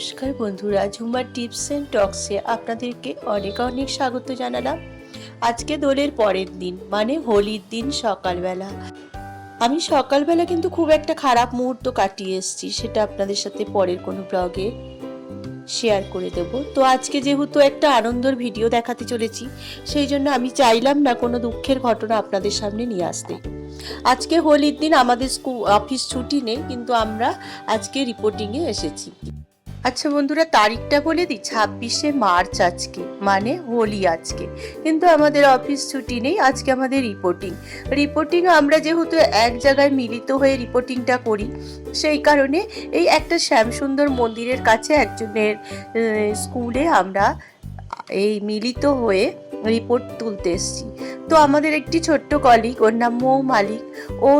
নমস্কার বন্ধুরা, ঝুমার tips and টক্সে আপনাদেরকে অনেক অনেক স্বাগত জানালাম। আজকে দোলের পরের দিন মানে হোলির দিন সকালবেলা। আমি সকালবেলা কিন্তু খুব একটা খারাপ মুহূর্ত কাটিয়ে এসেছি, সেটা আপনাদের সাথে পরের কোনো ব্লগে শেয়ার করে দেব। তো আজকে যেহেতু একটা আনন্দর ভিডিও দেখাতে চলেছি, সেই জন্য আমি চাইলাম না কোনো দুঃখের ঘটনা আপনাদের সামনে নিয়ে আসতে। আজকে হোলির দিন আমাদের স্কুল অফিস ছুটি নেই, কিন্তু আমরা আজকে রিপোর্টিংয়ে এসেছি। আচ্ছা বন্ধুরা, তারিখটা বলে দিই, ছাব্বিশে মার্চ আজকে মানে হোলি আজকে। কিন্তু আমাদের অফিস ছুটি নেই, আজকে আমাদের রিপোর্টিং রিপোর্টিং আমরা যেহেতু এক জায়গায় মিলিত হয়ে রিপোর্টিংটা করি, সেই কারণে এই একটা শ্যামসুন্দর মন্দিরের কাছে একজনের স্কুলে আমরা এই মিলিত হয়ে রিপোর্ট তুলতে এসেছি। তো আমাদের একটি ছোট্ট কলিগ ওর নাম মৌ মালিক, ও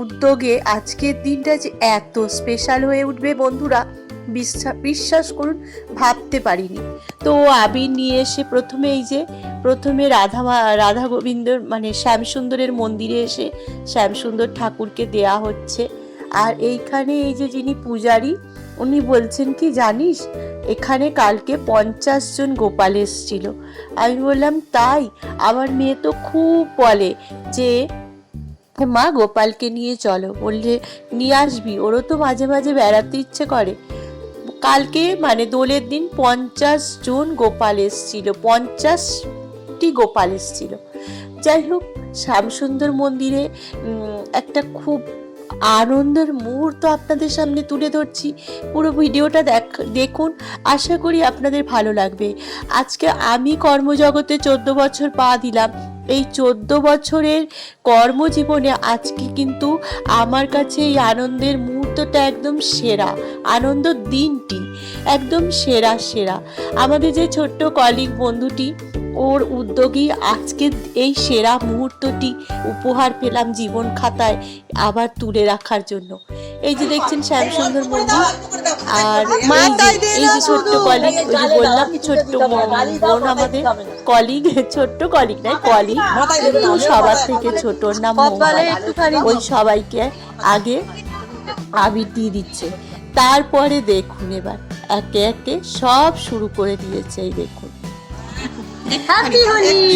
উদ্যোগে আজকের দিনটা যে এত স্পেশাল হয়ে উঠবে বন্ধুরা। বিশ্বাস করুন, ভাবতে পারিনি। তো আবির নিয়ে এসে প্রথমে এই যে, প্রথমে রাধা রাধা গোবিন্দর মানে শ্যামসুন্দরের মন্দিরে এসে শ্যামসুন্দর ঠাকুরকে দেয়া হচ্ছে। আর এইখানে এই যে যিনি পূজারী, উনি বলছেন কি, জানিস, এখানে কালকে পঞ্চাশ জন গোপাল এসছিল। আমি বললাম, তাই? আমার মেয়ে তো খুব বলে যে মা, গোপালকে নিয়ে চলো। বললে, নিয়ে আসবি? ওরও তো মাঝে মাঝে বেড়াতে ইচ্ছে করে। কালকে মানে দোলের দিন পঞ্চাশ জন গোপাল এসছিল, পঞ্চাশটি গোপাল এসছিল। যাই হোক, শ্যামসুন্দর মন্দিরে একটা খুব আনন্দের মুহূর্ত আপনাদের সামনে তুলে ধরছি। পুরো ভিডিওটা দেখ, দেখুন, আশা করি আপনাদের ভালো লাগবে। আজকে আমি কর্মজগতে চোদ্দ বছর পা দিলাম। এই চোদ্দ বছরের কর্মজীবনে আজকে কিন্তু আমার কাছে এই আনন্দের মুহূর্তটা একদম সেরা, আনন্দ দিনটি একদম সেরা সেরা। আমাদের যে ছোট্ট কলিগ বন্ধুটি ওর উদ্যোগী আজকে এই সেরা মুহূর্তটি উপহার পেলাম জীবন খাতায় আবার তুলে রাখার জন্য। এই যে দেখছেন শ্যামসুন্দর মন্দির আর এই যে ছোট্ট কলিগ ওই যে বললাম ছোট্ট বোন আমাদের কলিগ ছোট্ট কলিগ নয় কলিগ কিন্তু সবার থেকে ছোট নাম ওই সবাইকে আগে আবির দিয়ে দিচ্ছে। তারপরে দেখুন এবার একে একে সব শুরু করে দিয়েছে এই দেখুন।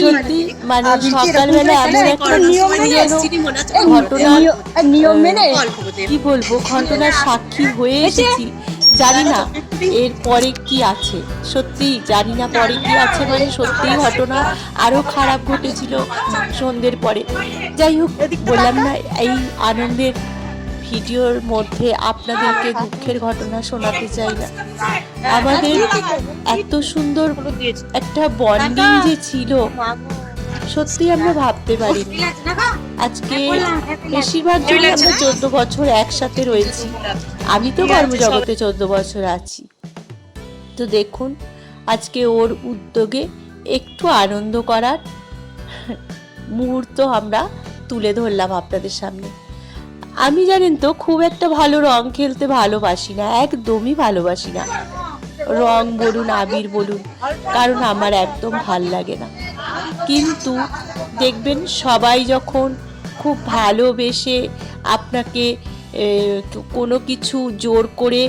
সত্যি মানে সকালবেলা এমন একটা ঘটনার নিয়ম মেনে কি বলব ঘটনার সাক্ষী হয়ে এসেছি। জানি না এর পরে কি আছে? সত্যি জানি না পরে কি আছে মানে সত্যি ঘটনা আরও খারাপ ঘটেছিল সন্ধ্যের পরে। যাই হোক বললাম না এই আনন্দের ভিডিওর মধ্যে আপনাদেরকে দুঃখের ঘটনা শোনাতে চাই না। আমাদের এত সুন্দর একটা বন্ডিং যে ছিল, সত্যি আমরা ভাবতে পারিনি। আজকে বেশিরভাগ জনই আমরা চোদ্দ বছর একসাথে রয়েছি। আমি তো কর্মজগতে চোদ্দ বছর আছি। তো দেখুন, আজকে ওর উদ্যোগে একটু আনন্দ করার মুহূর্ত আমরা তুলে ধরলাম আপনাদের সামনে। আমি জানেন তো, খুব একটা ভালো রং খেলতে ভালোবাসি না, একদমই ভালোবাসি না। রং বলুন, আবির বলুন, কারণ আমার একদম ভালো লাগে না। কিন্তু দেখবেন, সবাই যখন খুব ভালোবেসে আপনাকে কোনো কিছু জোর করে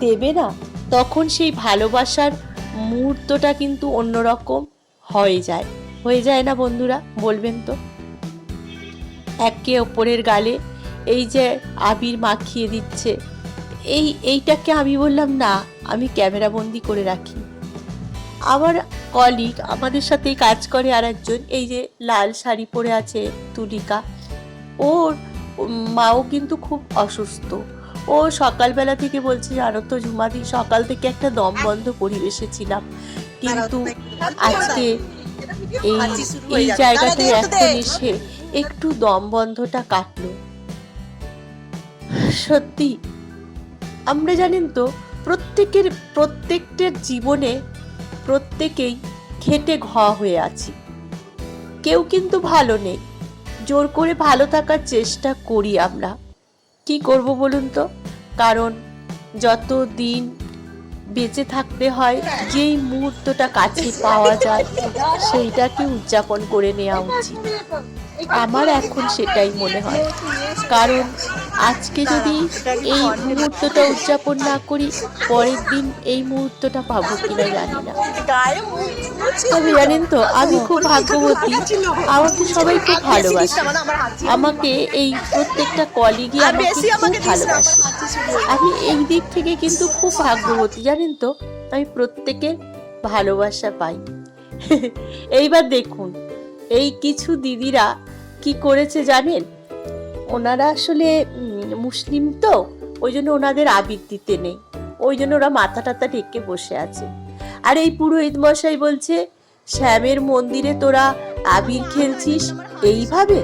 দেবে না, তখন সেই ভালোবাসার মুহূর্তটা কিন্তু অন্যরকম হয়ে যায়। হয়ে যায় না বন্ধুরা, বলবেন তো? একে অপরের গালে এই যে আবির মাখিয়ে দিচ্ছে। এই, এইটাকে আমি বললাম, না, আমি ক্যামেরা বন্দি করে রাখি। আমার কলিগ আমাদের সাথেই কাজ করে আর একজন এই যে লাল শাড়ি পরে আছে তুলিকা। ওর মাও কিন্তু খুব অসুস্থ। ও সকালবেলা থেকে বলছে, জানো তো ঝুমাদি সকাল থেকে একটা দম বন্ধ পরিবেশে ছিলাম কিন্তু আজকে এই এই এখন এসে একটু দম বন্ধটা কাটলো। সত্যি। আমরা জানেন তো, প্রত্যেকের, প্রত্যেকটার জীবনে প্রত্যেকেই খেটে ঘ হয়ে আছি। কেউ কিন্তু ভালো নেই। জোর করে ভালো থাকার চেষ্টা করি আমরা। কি করব বলুন তো? কারণ যত দিন বেঁচে থাকতে হয়, যেই মুহূর্তটা কাছে পাওয়া যায়, সেইটাকে উদযাপন করে নেওয়া উচিত। আমার এখন সেটাই মনে হয়। কারণ আজকে যদি এই মুহূর্তটা উদযাপন না করি পরের দিন এই মুহূর্তটা পাবো কিনা জানি না। তবে জানেন তো আমি খুব ভাগ্যবতী। আমাকে সবাই খুব ভালোবাসে। আমাকে এই প্রত্যেকটা কলিগই আমাকে খুব ভালোবাসে। আমি এই দিক থেকে কিন্তু খুব ভাগ্যবতী জানেন তো? আমি প্রত্যেকের ভালোবাসা পাই। এইবার দেখুন এই কিছু দিদিরা কি করেছে জানেন? ওনারা আসলে মুসলিম তো, ওই জন্য ওনাদের আবির দিতে নেই। ওই জন্য ওরা মাথা টাথা ঢেকে বসে আছে। আর এই পুরোহিত মশাই বলছে, শ্যামের মন্দিরে তোরা আবির খেলছিস? এইভাবে?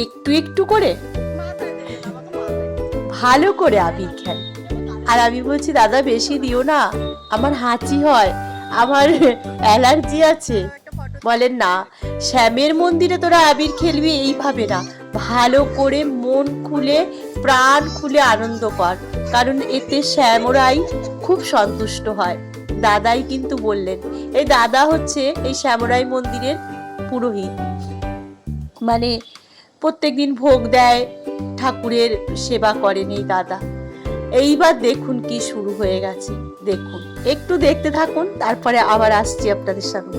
একটু একটু করে। ভালো করে আবির খেল। আর আমি বলছি, দাদা, বেশি দিও না। আমার হাঁচি হয়, আমার অ্যালার্জি আছে। বলেন না, শ্যামের মন্দিরে তোরা আবির খেলবি এইভাবে না। ভালো করে মন খুলে, প্রাণ খুলে আনন্দ কর, কারণ এতে শ্যামরাই খুব সন্তুষ্ট হয়। দাদাই কিন্তু বললেন এই দাদা হচ্ছে এই শ্যামরাই মন্দিরের পুরোহিত। মানে প্রত্যেক দিন ভোগ দেয়, ঠাকুরের সেবা করেন এই দাদা। এইবার দেখুন কি শুরু হয়ে গেছে। দেখুন, একটু দেখতে থাকুন, তারপরে আবার আসছি আপনাদের সামনে।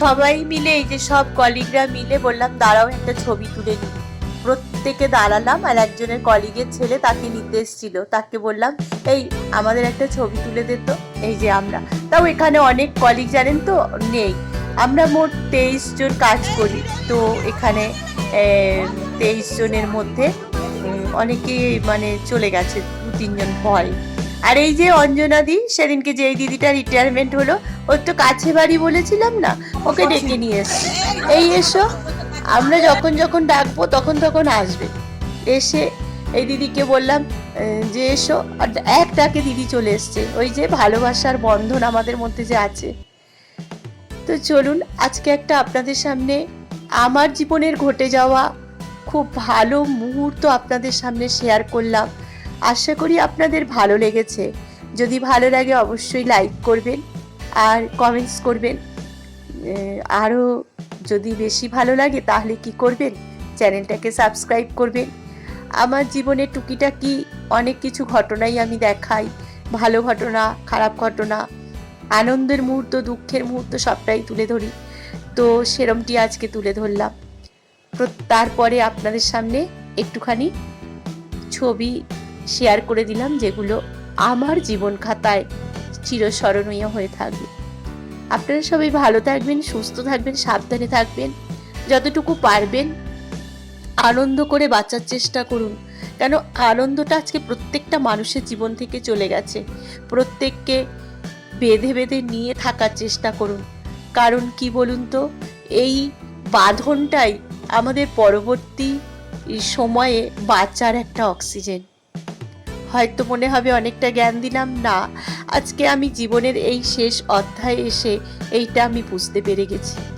সবাই মিলে এই যে সব কলিগরা মিলে বললাম দাঁড়াও একটা ছবি তুলে নিই। প্রত্যেকে দাঁড়ালাম আর একজনের কলিগের ছেলে তাকে নিতে এসেছিল। তাকে বললাম এই আমাদের একটা ছবি তুলে দে তো এই যে আমরা। তাও এখানে অনেক কলিগ জানেন তো নেই। আমরা মোট তেইশ জন কাজ করি। তো এখানে তেইশ জনের মধ্যে উম, অনেকেই মানে চলে গেছে দু তিনজন ভয় আর এই যে অঞ্জনাদি সেদিনকে যে এই দিদিটা রিটায়ারমেন্ট হলো ওর তো কাছে বাড়ি বলেছিলাম না ওকে ডেকে নিয়ে এসছি এই এসো আমরা যখন যখন ডাকবো তখন তখন আসবে। এসে এই দিদিকে বললাম যে এসো। এক ডাকে দিদি চলে এসছে। ওই যে ভালোবাসার বন্ধন আমাদের মধ্যে যে আছে। তো চলুন আজকে একটা আপনাদের সামনে আমার জীবনের ঘটে যাওয়া খুব ভালো মুহূর্ত আপনাদের সামনে শেয়ার করলাম। আশা করি আপনাদের ভালো লেগেছে। যদি ভালো লাগে অবশ্যই লাইক করবেন আর কমেন্টস করবেন। আরও যদি বেশি ভালো লাগে তাহলে কি করবেন? চ্যানেলটাকে সাবস্ক্রাইব করবেন। আমার জীবনে টুকিটাকি অনেক কিছু ঘটনাই আমি দেখাই। ভালো ঘটনা, খারাপ ঘটনা, আনন্দের মুহূর্ত, দুঃখের মুহূর্ত সবটাই তুলে ধরি। তো সেরমটি আজকে তুলে ধরলাম। প্র- তারপরে আপনাদের সামনে একটুখানি ছবি শেয়ার করে দিলাম, যেগুলো আমার জীবন খাতায় চিরস্মরণীয় হয়ে থাকবে। আপনারা সবাই ভালো থাকবেন, সুস্থ থাকবেন, সাবধানে থাকবেন। যতটুকু পারবেন, আনন্দ করে বাঁচার চেষ্টা করুন। কেন, আনন্দটা আজকে প্রত্যেকটা মানুষের জীবন থেকে চলে গেছে। প্রত্যেককে বেঁধে বেঁধে নিয়ে থাকার চেষ্টা করুন। কারণ কি বলুন তো, এই বাঁধনটাই আমাদের পরবর্তী সময়ে বাঁচার একটা অক্সিজেন। হয়তো মনে হবে অনেকটা জ্ঞান দিলাম, না। আজকে আমি জীবনের এই শেষ অধ্যায়ে এসে এইটা আমি বুঝতে পেরে গেছি।